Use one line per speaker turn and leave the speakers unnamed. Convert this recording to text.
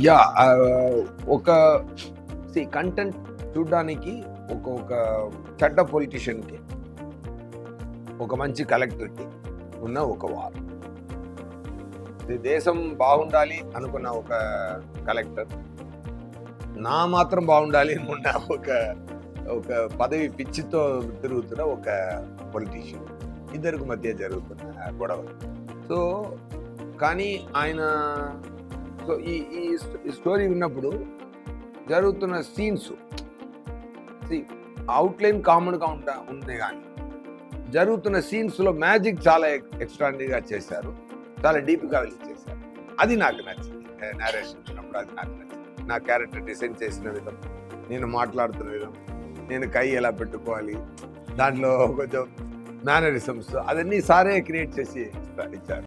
Yeah ఒక content చూడడానికి ఒక ఒక చెడ్డ పొలిటీషియన్కి ఒక మంచి కలెక్టర్కి ఉన్న ఒక వార్. ఇది దేశం బాగుండాలి అనుకున్న ఒక కలెక్టర్ నా మాత్రం బాగుండాలి అనుకున్న ఒక ఒక పదవి పిచ్చితో తిరుగుతున్న ఒక పొలిటీషియన్ ఇద్దరికి మధ్య జరుగుతున్న గొడవ సో కానీ ఆయన సో ఈ ఈ ఈ స్టోరీ విన్నప్పుడు జరుగుతున్న సీన్స్. అవుట్లైన్ కామన్గా ఉంటా ఉంది కానీ జరుగుతున్న సీన్స్లో మ్యాజిక్ చాలా ఎక్స్ట్రాండరీగా చేశారు. చాలా డీప్గా వెళ్ళి చేశారు. అది నాకు నచ్చింది. నేరేషన్ ఉన్నప్పుడు అది నాకు నచ్చింది. నా క్యారెక్టర్ డిసైన్ చేసిన విధం నేను మాట్లాడుతున్న విధం నేను కై ఎలా పెట్టుకోవాలి దాంట్లో కొంచెం మేనరిజమ్స్ అవన్నీ సారే క్రియేట్ చేసి ఇచ్చారు.